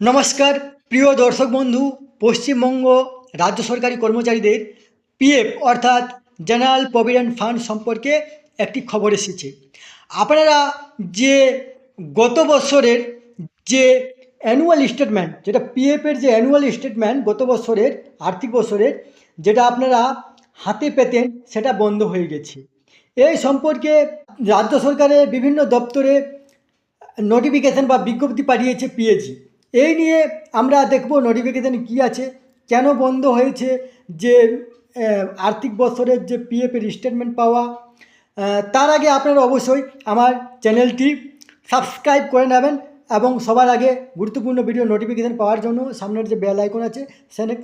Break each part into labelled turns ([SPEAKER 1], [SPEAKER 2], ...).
[SPEAKER 1] নমস্কার, প্রিয় দর্শক বন্ধু, পশ্চিমবঙ্গ রাজ্য সরকারি কর্মচারীদের পিএফ অর্থাৎ জেনারেল প্রভিডেন্ট ফান্ড সম্পর্কে একটি খবর এসেছে। আপনারা যে গত বছরের যে অ্যানুয়াল স্টেটমেন্ট যেটা পিএফের যে অ্যানুয়াল স্টেটমেন্ট গত বছরের, আর্থিক বছরের, যেটা আপনারা হাতে পেতেন, সেটা বন্ধ হয়ে গেছে। এই সম্পর্কে রাজ্য সরকারের বিভিন্ন দপ্তরে নোটিফিকেশান বা বিজ্ঞপ্তি পাঠিয়েছে পিএজি এই নিয়ে আমরা দেখব নোটিফিকেশান কী আছে, কেন বন্ধ হয়েছে, যে আর্থিক বছরের যে পিএফের স্টেটমেন্ট পাওয়া তার আগে আপনারা অবশ্যই আমার চ্যানেলটি সাবস্ক্রাইব করে নেবেন এবং সবার আগে গুরুত্বপূর্ণ ভিডিও নোটিফিকেশান পাওয়ার জন্য সামনের যে বেল আইকন আছে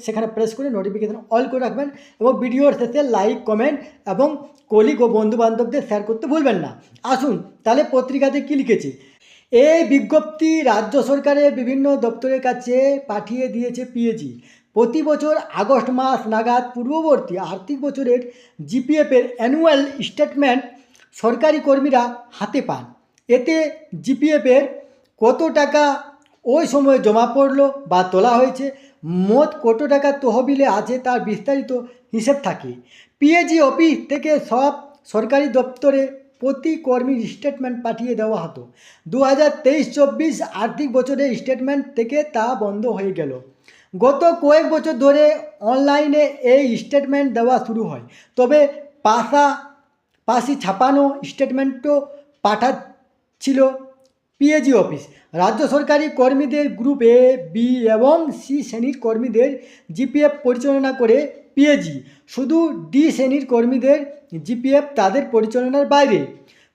[SPEAKER 1] সেখানে প্রেস করে নোটিফিকেশান অল করে রাখবেন এবং ভিডিওর শেষে লাইক কমেন্ট এবং কলিগ ও বন্ধু বান্ধবদের শেয়ার করতে ভুলবেন না। আসুন, তাহলে পত্রিকাতে কী লিখেছে? এই বিজ্ঞপ্তি রাজ্য সরকারের বিভিন্ন দপ্তরের কাছে পাঠিয়ে দিয়েছে পিএজি প্রতি বছর আগস্ট মাস নাগাদ পূর্ববর্তী আর্থিক বছরের জিপিএফের অ্যানুয়াল স্টেটমেন্ট সরকারি কর্মীরা হাতে পান। এতে জিপিএফের কত টাকা ওই সময় জমা পড়ল বা তোলা হয়েছে, মোট কত টাকা তহবিলে আছে তার বিস্তারিত হিসেব থাকে। পিএজি অফিস থেকে সব সরকারি দপ্তরে প্রতি কর্মীর স্টেটমেন্ট পাঠিয়ে দেওয়া হতো। দু হাজার তেইশ চব্বিশ আর্থিক বছরের স্টেটমেন্ট থেকে তা বন্ধ হয়ে গেল। গত কয়েক বছর ধরে অনলাইনে এই স্টেটমেন্ট দেওয়া শুরু হয়। তবে পাশা পাশি ছাপানো স্টেটমেন্টও পাঠাচ্ছিল পিএজি অফিস। রাজ্য সরকারি কর্মীদের গ্রুপ এ বি এবং সি শ্রেণির কর্মীদের জিপিএফ পরিচালনা করে পিএজি শুধু ডি শ্রেণির কর্মীদের জিপিএফ তাদের পরিচালনার বাইরে।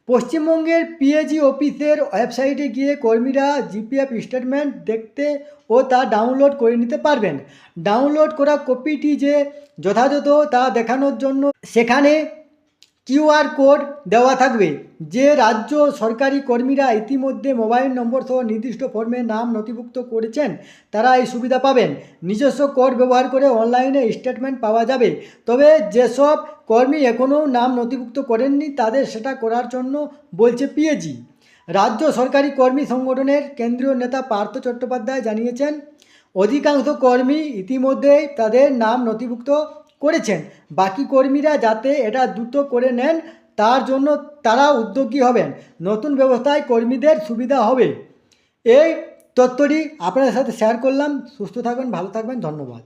[SPEAKER 1] পশ্চিমবঙ্গের পিএজি অফিসের ওয়েবসাইটে গিয়ে কর্মীরা জিপিএফ স্টেটমেন্ট দেখতে ও তা ডাউনলোড করে নিতে পারবেন। ডাউনলোড করা কপিটি যে যথাযথ তা দেখানোর জন্য সেখানে কিউআর কোড দেওয়া থাকবে। যে রাজ্য সরকারি কর্মীরা ইতিমধ্যে মোবাইল নম্বর সহ নির্দিষ্ট ফর্মে নাম নথিভুক্ত করেছেন, তারা এই সুবিধা পাবেন। নিজস্ব কোড ব্যবহার করে অনলাইনে স্টেটমেন্ট পাওয়া যাবে। তবে যেসব কর্মী এখনও নাম নথিভুক্ত করেননি, তাদের সেটা করার জন্য বলছে পিএজি রাজ্য সরকারি কর্মী সংগঠনের কেন্দ্রীয় নেতা পার্থ চট্টোপাধ্যায় জানিয়েছেন, অধিকাংশ কর্মী ইতিমধ্যেই তাদের নাম নথিভুক্ত করেছেন। বাকি কর্মীরা যাতে এটা দ্রুত করে নেন, তার জন্য তারা উদ্যোগী হবেন। নতুন ব্যবস্থায় কর্মীদের সুবিধা হবে। এই তথ্যটি আপনাদের সাথে শেয়ার করলাম। সুস্থ থাকবেন ভালো থাকবেন, ধন্যবাদ।